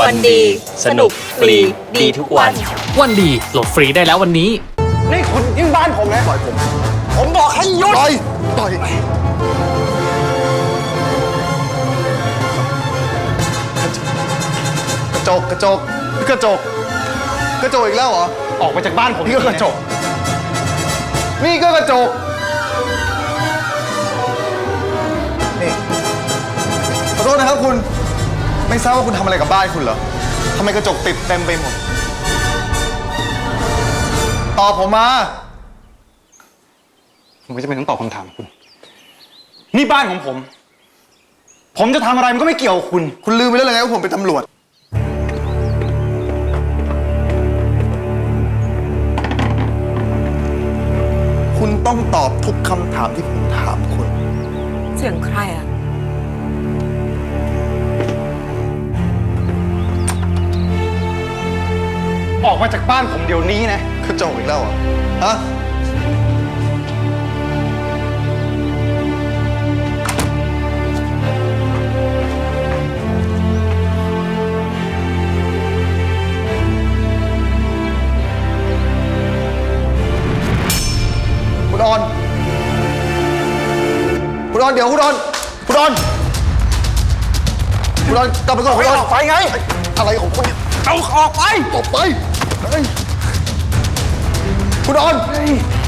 วันดี สนุกฟรีดีทุกวัน วันดีโหลดฟรีได้แล้ววันนี้ นี่คุณยิ่งบ้านผมนะปล่อยผม ผมบอกให้หยุดต่อยต่อยกระจกกระจกกระจกกระจกอีกแล้วเหรอ ออกไปจากบ้านผมนี่ก็กระจก นี่ก็กระจกนี่ขอโทษนะครับคุณ ไม่ทราบว่าคุณทำอะไรกับบ้านคุณเหรอทำไมกระจกติดเต็มไปหมด ตอบผมมา ผมไม่จำเป็นต้องตอบคำถามคุณ นี่บ้านของผม ผมจะทำอะไรมันก็ไม่เกี่ยวกับคุณ คุณลืมไปแล้วเหรอไงว่าผมเป็นตำรวจ คุณต้องตอบทุกคำถามที่ผมถามคุณ เสียงใครอะ ออกมาจากบ้านผมเดี๋ยวนี้นะกระจกอีกแล้วเหรอฮะคุณออน คุณออนเดี๋ยวคุณออน คุณออน คุณออนกลับไปก่อนคุณออนออกไปไง อะไรของคุณเนี่ย เอาออกไปออกไปเฮ้ยคุณออน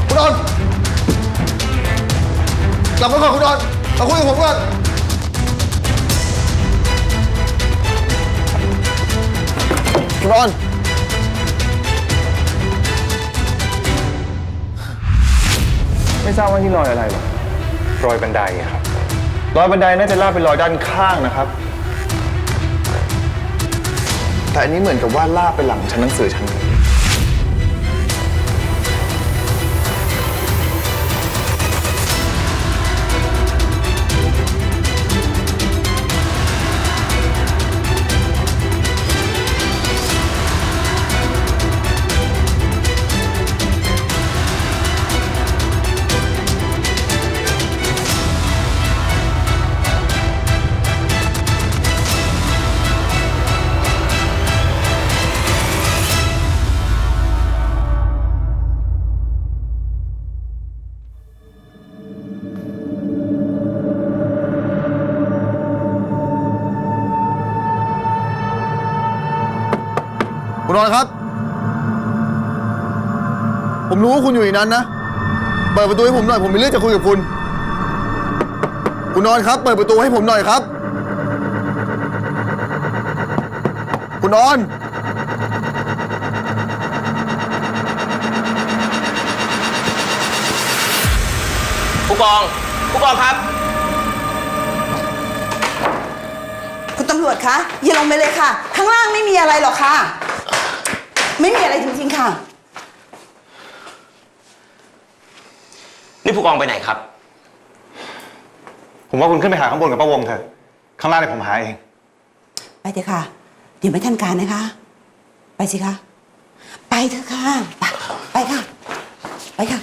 คุณออนกลับมาก่อนคุณออนมาคุยกับผมก่อนคุณออนไม่ทราบว่านี่รอยอะไรหรอรอยบันไดอะครับ รอยบันไดน่าจะลากเป็นรอยด้านข้างนะครับ แต่อันนี้เหมือนกับว่าลากไปหลังชั้นหนังสือชั้น คุณนอนครับ ผมรู้ว่าคุณอยู่ในนั้นนะ เปิดประตูให้ผมหน่อย ผมมีเรื่องจะคุยกับคุณ คุณนอนครับ เปิดประตูให้ผมหน่อยครับ คุณนอน ผู้กอง ผู้กองครับ คุณตำรวจคะอย่าลงไปเลยค่ะ ข้างล่างไม่มีอะไรหรอกค่ะ ไม่มีอะไรจริงๆค่ะ นี่ผู้กองไปไหนครับ ผมว่าคุณขึ้นไปหาข้างบนกับป้าวงเถอะข้างล่างเนี่ยผมหาเอง ไปเถอะค่ะ เดี๋ยวไม่ทันการนะคะ ไปสิคะ ไปเถอะค่ะ ไปไปค่ะ ไปค่ะ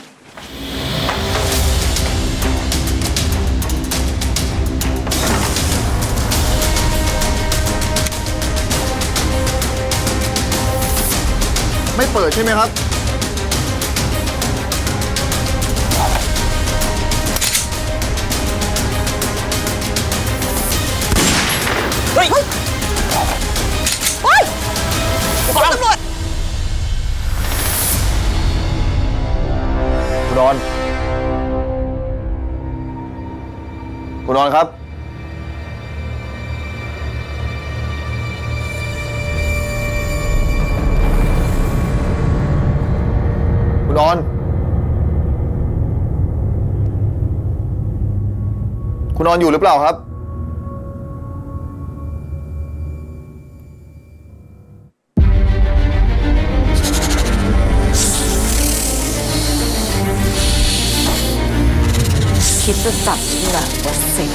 ไม่เปิดใช่ไหมครับ เฮ้ยโอ๊ยคุณตำรวจคุณนอน คุณนอนครับ คุณนอน คุณนอนอยู่หรือเปล่าครับ คิดจะจับฉันเหรอวสิ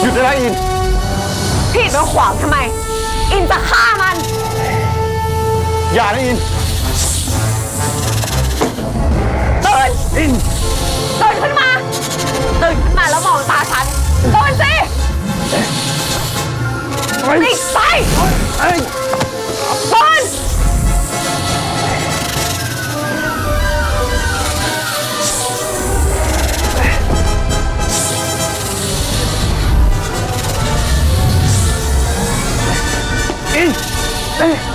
หยุดได้แล้วอิน พี่เป็นขวางทำไม อินจะฆ่ามัน อย่านะอินตื่นอินตื่นขึ้นมา ตื่นขึ้นมาแล้วมองตาฉันตื่นสิติดไปตื่ नहीं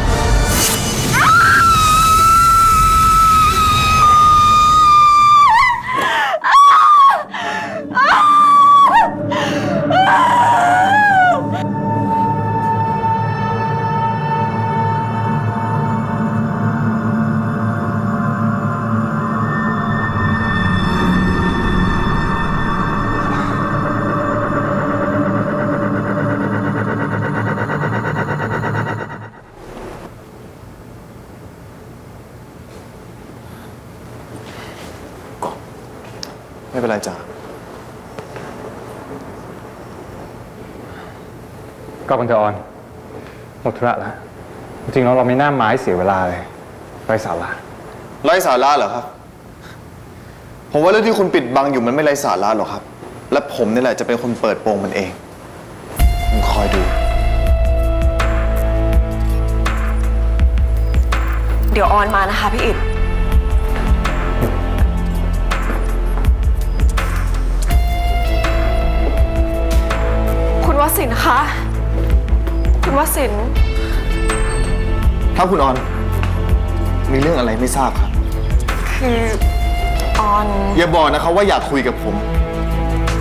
ไม่เป็นไรจ้ะก็บันเทออน หมดธุระแล้ว จริงๆแล้วเราไม่น่ามาให้เสียเวลาเลยไร้สาระไร้สาระเหรอครับ ผมว่าเรื่องที่คุณปิดบังอยู่มันไม่ไร้สาระหรอกครับ และผมนี่แหละจะเป็นคนเปิดโปงมันเองคุณคอยดู เดี๋ยวออนมานะคะพี่อิด สินคะ คุณวสินถ้าคุณออน มีเรื่องอะไรไม่ทราบครับ คือออน อย่าบอกนะครับว่าอยากคุยกับผม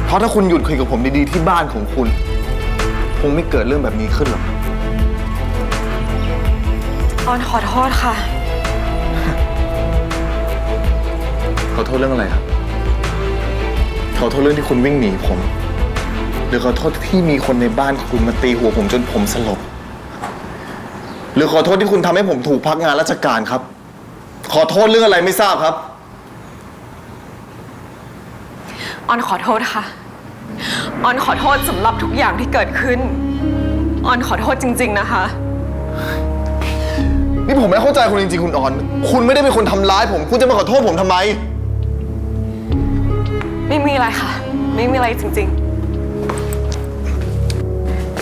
เพราะถ้าคุณหยุดคุยกับผมดีๆที่บ้านของคุณ คงไม่เกิดเรื่องแบบนี้ขึ้นหรอกครับออนขอโทษค่ะ ขอโทษเรื่องอะไรครับ ขอโทษเรื่องที่คุณวิ่งหนีผม หรือขอโทษที่มีคนในบ้านของคุณมาตีหัวผมจนผมสลบ หรือขอโทษที่คุณทำให้ผมถูกพักงานราชการครับ ขอโทษเรื่องอะไรไม่ทราบครับ ออนขอโทษค่ะ ออนขอโทษสำหรับทุกอย่างที่เกิดขึ้น ออนขอโทษจริง ๆ นะคะ นี่ผมไม่เข้าใจคุณจริงๆคุณออน คุณไม่ได้เป็นคนทำร้ายผม คุณจะมาขอโทษผมทำไม ไม่มีอะไรค่ะ ไม่มีอะไรจริง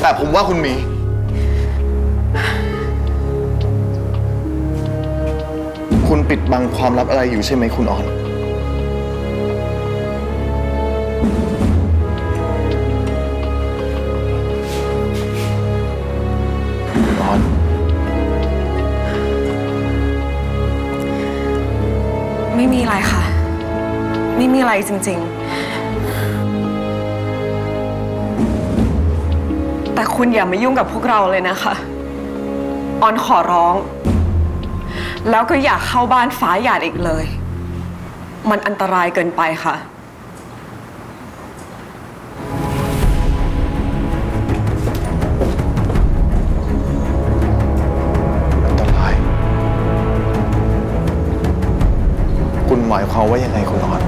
แต่ผมว่าคุณมี คุณปิดบังความลับอะไรอยู่ใช่ไหมคุณออน คุณออน ไม่มีอะไรค่ะ ไม่มีอะไรจริง ๆ แต่คุณอย่ามายุ่งกับพวกเราเลยนะคะ ออนขอร้อง แล้วก็อย่าเข้าบ้านฟ้าหยาดอีกเลย มันอันตรายเกินไปค่ะ อันตราย คุณหมายความว่ายังไงคุณออน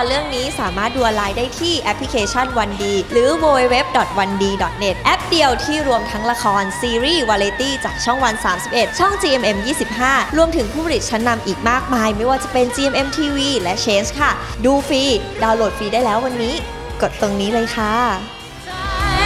รเรื่องนี้สามารถดูออนไลน์ได้ที่แอปพลิเคชันวันดีหรือ www.1d.net แอปเดียวที่รวมทั้งละคร ซีรีส์วาไรตี้จากช่องวัน 31 ช่อง GMM 25 รวมถึงผู้ผลิตชั้นนำอีกมากมาย ไม่ว่าจะเป็น GMM TV และ Change ค่ะ ดูฟรี ดาวน์โหลดฟรีได้แล้ววันนี้ กดตรงนี้เลยค่ะ